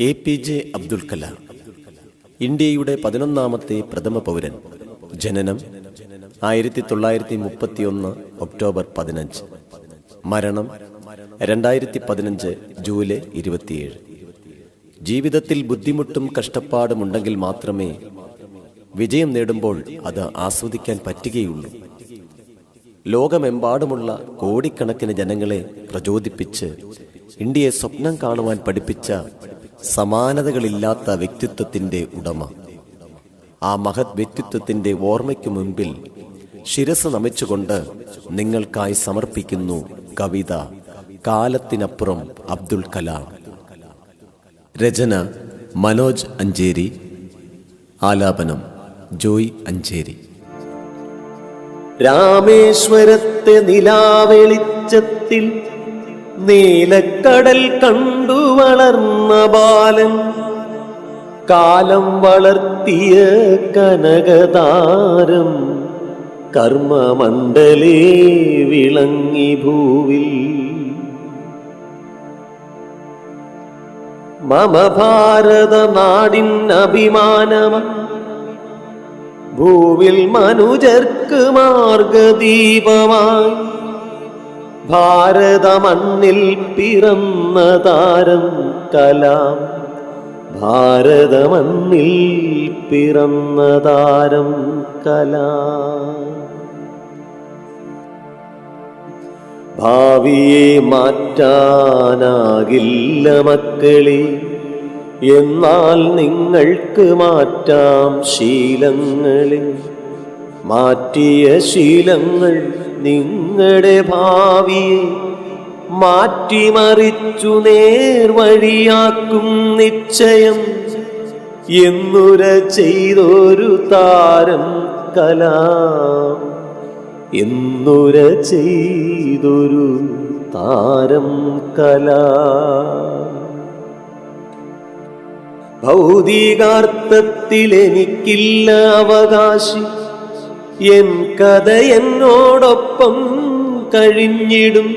A P J Abdul Kalam ഇന്ത്യയുടെ പതിനൊന്നാമത്തെ പ്രഥമ പൗരൻ. ജനനം ആയിരത്തി തൊള്ളായിരത്തി മുപ്പത്തിയൊന്ന് ഒക്ടോബർ പതിനഞ്ച്. മരണം രണ്ടായിരത്തി പതിനഞ്ച് ജൂലൈ ഇരുപത്തിയേഴ്. ജീവിതത്തിൽ ബുദ്ധിമുട്ടും കഷ്ടപ്പാടും ഉണ്ടെങ്കിൽ മാത്രമേ വിജയം നേടുമ്പോൾ അത് ആസ്വദിക്കാൻ പറ്റുകയുള്ളൂ. ലോകമെമ്പാടുമുള്ള കോടിക്കണക്കിന് ജനങ്ങളെ പ്രചോദിപ്പിച്ച് ഇന്ത്യയെ സ്വപ്നം കാണുവാൻ പഠിപ്പിച്ച സമാനതകളില്ലാത്ത വ്യക്തിത്വത്തിന്റെ ഉടമ. ആ മഹത് വ്യക്തിത്വത്തിന്റെ ഓർമ്മയ്ക്ക് മുൻപിൽ ശിരസ് നമിച്ചുകൊണ്ട് നിങ്ങൾക്കായി സമർപ്പിക്കുന്നു കവിത കാലത്തിനപ്പുറം അബ്ദുൽ കലാം. രചന മനോജ് അഞ്ചേരി. ആലാപനം ജോയ് അഞ്ചേരി. രാമേശ്വരത്തെ നിലാവെളിച്ചത്തിൽ നീലക്കടൽ കണ്ടു വളർന്ന ബാലൻ. കാലം വളർത്തിയ കനകതാരം. കർമ്മമണ്ഡലേ വിളങ്ങി ഭൂവിൽ. മമ ഭാരത നാടിൻ അഭിമാനമ. ഭൂവിൽ മനുജർക്ക് മാർഗദീപമായി. ഭാരത മണ്ണിൽ പിറന്ന താരം കലാം. ഭാരതമണ്ണിൽ പിറന്ന താരം കലാം. ഭാവിയെ മാറ്റാനാകില്ല മക്കളെ എന്നാൽ നിങ്ങൾക്ക് മാറ്റാം ശീലങ്ങളെ. മാറ്റിയ ശീലങ്ങൾ നിങ്ങളുടെ ഭാവിയെ മാറ്റിമറിച്ചു നേർവഴിയാക്കും നിശ്ചയം. എന്നുര ചെയ്തൊരു താരം കലാം. എന്നുര ചെയ്തൊരു താരം കലാം. ഭൗതികാർത്ഥത്തിൽ എനിക്കില്ല അവകാശി എൻ കഥ എന്നോടൊപ്പം കഴിഞ്ഞിടും.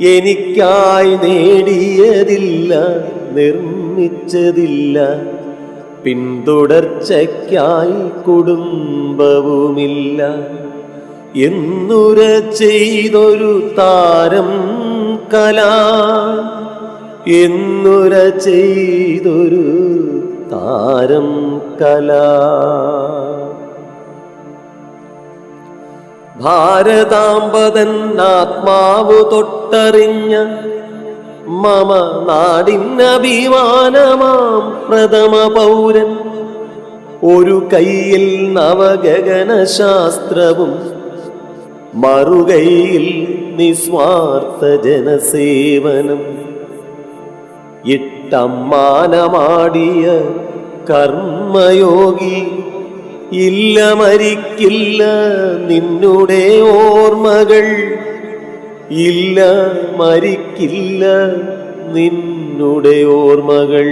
എനിക്കായി നേടിയതില്ല നിർമ്മിച്ചതില്ല. പിന്തുടർച്ചയ്ക്കായി കുടുംബവുമില്ല. എന്നുര ചെയ്തൊരു താരം കലാ. എന്നുര ചെയ്തൊരു താരം കലാ. ഭാരതാംബതൻ ആത്മാവു തൊട്ടറിഞ്ഞ മമ നാടിനഭിമാനമാം പ്രഥമ പൗരൻ. ഒരു കയ്യിൽ നവഗഗന ശാസ്ത്രവും മറുകൈയിൽ നിസ്വാർത്ഥ ജനസേവനം. ഇട്ടമ്മാനമാടിയ കർമ്മയോഗി ഇല്ല മരിക്കില്ല നിന്നുടെ ഓർമ്മകൾ. ഇല്ല മരിക്കില്ല നിന്നുടെ ഓർമ്മകൾ.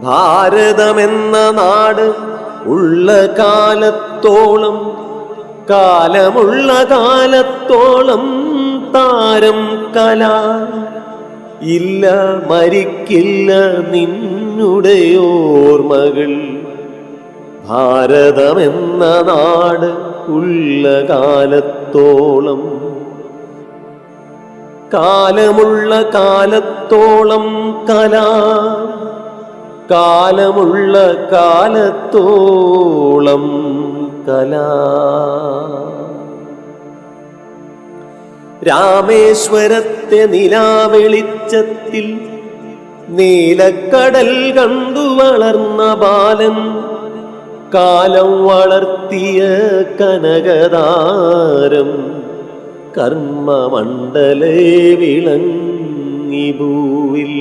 ഭാരതമെന്ന നാട് ഉള്ള കാലത്തോളം കാലമുള്ള കാലത്തോളം താരം കല. ഇല്ല മരിക്കില്ല നിന്നുടെ ഓർമ്മകൾ. ഭാരതമെന്ന നാട് ഉള്ള കാലത്തോളം കാലമുള്ള കാലത്തോളം കല കാലമുള്ള കാലത്തോളം കലാ. രാമേശ്വരത്തെ നിലാവെളിച്ചത്തിൽ നീലക്കടൽ കണ്ടു വളർന്ന ബാലൻ കാലം വളർത്തിയ കനകതാരം കർമ്മമണ്ഡലേ വിളങ്ങി ഭൂവിൽ